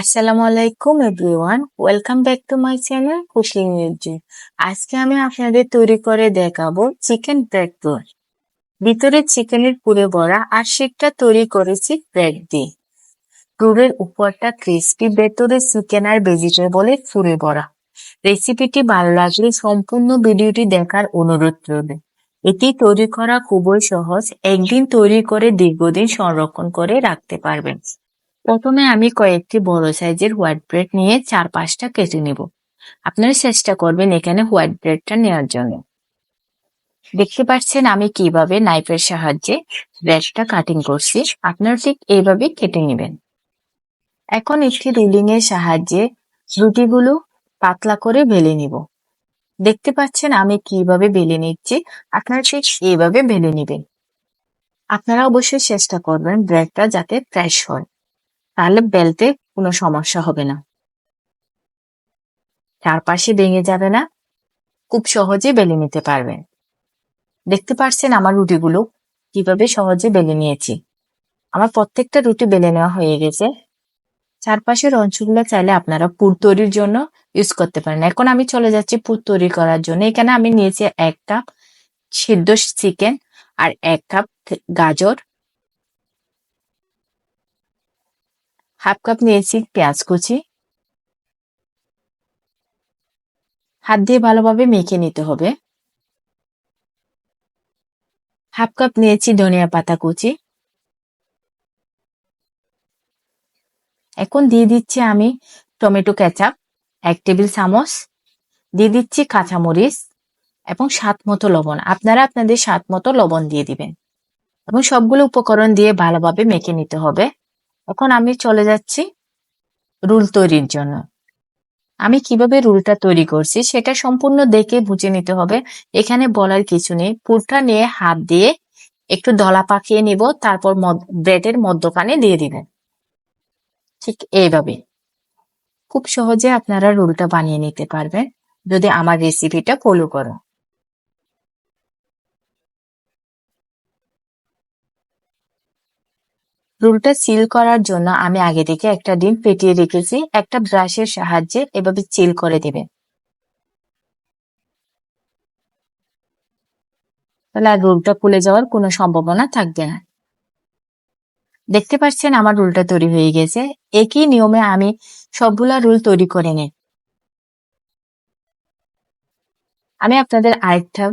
আসসালামু আলাইকুম everyone welcome back to my channel cooking music আজকে আমি আপনাদের তৈরি করে দেখাবো চিকেন ব্রেড রোল ভিতরে চিকেনের পুরে বড়া আর সেটা তৈরি করেছি ব্রেড দিয়ে। রোলের উপরটা ক্রিস্পি ভেতরে চিকেন আর ভেজিটেবলের পুরে বড়া রেসিপিটি ভালো লাগলে সম্পূর্ণ ভিডিওটি দেখার অনুরোধ রইবে এটি তৈরি করা খুবই সহজ। একদিন তৈরি করে দীর্ঘদিন সংরক্ষণ করে রাখতে পারবেন। প্রথমে আমি কয়েকটি বড় সাইজের হোয়াইট ব্রেড নিয়ে চার পাঁচটা কেটে নেব। আপনারা চেষ্টা করবেন এখানে হোয়াইট ব্রেডটা নেওয়ার জন্য। দেখতে পাচ্ছেন আমি কীভাবে নাইফের সাহায্যে ব্রেডটা কাটিং করছি। আপনারা ঠিক এইভাবে কেটে নেবেন। এখন একটি রুলিং এর সাহায্যে রুটিগুলো পাতলা করে বেলে নিব। দেখতে পাচ্ছেন আমি কীভাবে বেলে নিচ্ছি। আপনারা ঠিক এইভাবে বেলে নেবেন। আপনারা অবশ্যই চেষ্টা করবেন ব্রেডটা যাতে ফ্রেশ হয়। তাহলে বেলতে কোনো সমস্যা হবে না। চারপাশে ভেঙে যাবে না, খুব সহজে বেলে নিতে পারবেন। দেখতে পারছেন আমার রুটিগুলো কীভাবে সহজে বেলে নিয়েছি। আমার প্রত্যেকটা রুটি বেলে নেওয়া হয়ে গেছে। চারপাশের অংশগুলো চাইলে আপনারা পুর তৈরির জন্য ইউজ করতে পারেন। এখন আমি চলে যাচ্ছি পুর তৈরি করার জন্য। এখানে আমি নিয়েছি এক কাপ সিদ্ধ চিকেন আর এক কাপ গাজর। হাফ কাপ নিয়েছি, পেঁয়াজ কুচি। হাত দিয়ে ভালোভাবে মেখে নিতে হবে। হাফ কাপ নিয়েছি ধনিয়া পাতা কুচি। এখন দিয়ে দিচ্ছি আমি টমেটো কেচাপ, এক টেবিল চামচ। দিয়ে দিচ্ছি কাঁচামরিচ এবং স্বাদ মতো লবণ। আপনারা আপনাদের স্বাদ মতো লবণ দিয়ে দিবেন। এবং সবগুলো উপকরণ দিয়ে ভালোভাবে মেখে নিতে হবে। এখন আমি চলে যাচ্ছি রুল তৈরির জন্য। আমি কীভাবে রুলটা তৈরি করছি সেটা সম্পূর্ণ দেখে বুঝে নিতে হবে। এখানে বলার কিছু নেই। পুরটা নিয়ে হাত দিয়ে একটু দলা পাকিয়ে নিব, তারপর ব্রেডের মধ্যখানে দিয়ে দিবেন ঠিক এইভাবে খুব সহজে আপনারা রুলটা বানিয়ে নিতে পারবেন। যদি আমার রেসিপিটা ফলো করো। রুলটা সিল করার জন্য আমি আগে থেকে একটা ডিম ফেটিয়ে রেখেছি, একটা ব্রাশের সাহায্যে এভাবে সিল করে দেবেন তাহলে আর রুলটা খুলে যাওয়ার কোনো সম্ভাবনা থাকবে না। দেখতে পাচ্ছেন আমার রুলটা তৈরি হয়ে গেছে। একই নিয়মে আমি সবগুলা রুল তৈরি করে নিই। আমি আপনাদের আরেকটা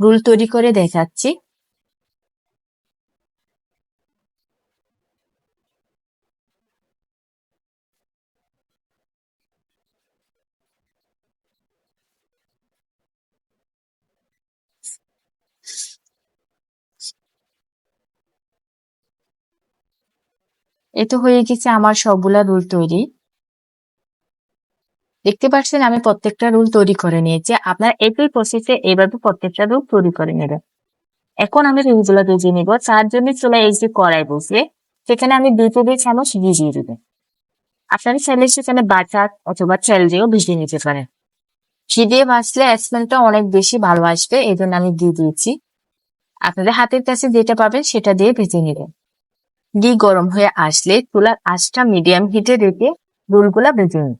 রুল তৈরি করে দেখাচ্ছি। এ তো হয়ে গেছে আমার সবগুলা রুল তৈরি। দেখতে পাচ্ছেন, আমি প্রত্যেকটা রুল তৈরি করে নিয়েছি। আপনার একই প্রসেসে এইভাবে প্রত্যেকটা রুল তৈরি করে নেবেন এখন আমি রুলগুলো ভেজে নিব। তার জন্য চলে এই যে কড়াই বসে, সেখানে আমি দুই টেবিল চামচ ভিজিয়ে দেবো। আপনারা চাইলে সেখানে বাটার অথবা চাল দিয়েও ভিজিয়ে নিতে পারেন। ঘি দিয়ে ভাজলে স্মেলটা অনেক বেশি ভালো আসবে এই জন্য আমি দিয়ে দিয়েছি। আপনাদের হাতের কাছে যেটা পাবেন সেটা দিয়ে ভেজে নেবেন। ঘি গরম হয়ে আসলে চুলার আঁচটা মিডিয়াম হিটে রেখে রোলগুলা ভেজে নিন।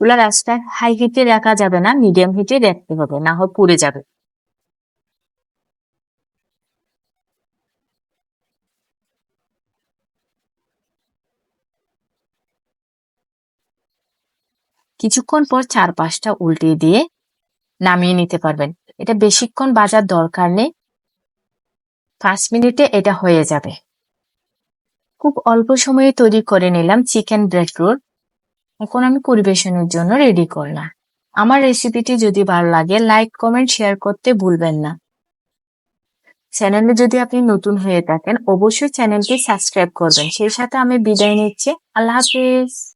চুলার আঁচটা হাই হিটে রাখা যাবে না মিডিয়াম হিটে রাখতে হবে, না হয় পুড়ে যাবে। কিছুক্ষণ পর চার পাঁচটা উল্টে দিয়ে নামিয়ে নিতে পারবেন। এটা বেশিক্ষণ বাজার দরকার নেই পাঁচ মিনিটে এটা হয়ে যাবে। খুব অল্প সময়ে তৈরি করে নিলাম চিকেন ব্রেড রোল এখন আমি পরিবেশনের জন্য রেডি করলাম। আমার রেসিপিটি যদি ভালো লাগে, লাইক, কমেন্ট, শেয়ার করতে ভুলবেন না। চ্যানেলে যদি আপনি নতুন হয়ে থাকেন, অবশ্যই চ্যানেলটি সাবস্ক্রাইব করবেন। সেই সাথে আমি বিদায় নিচ্ছি। আল্লাহ হাফিজ।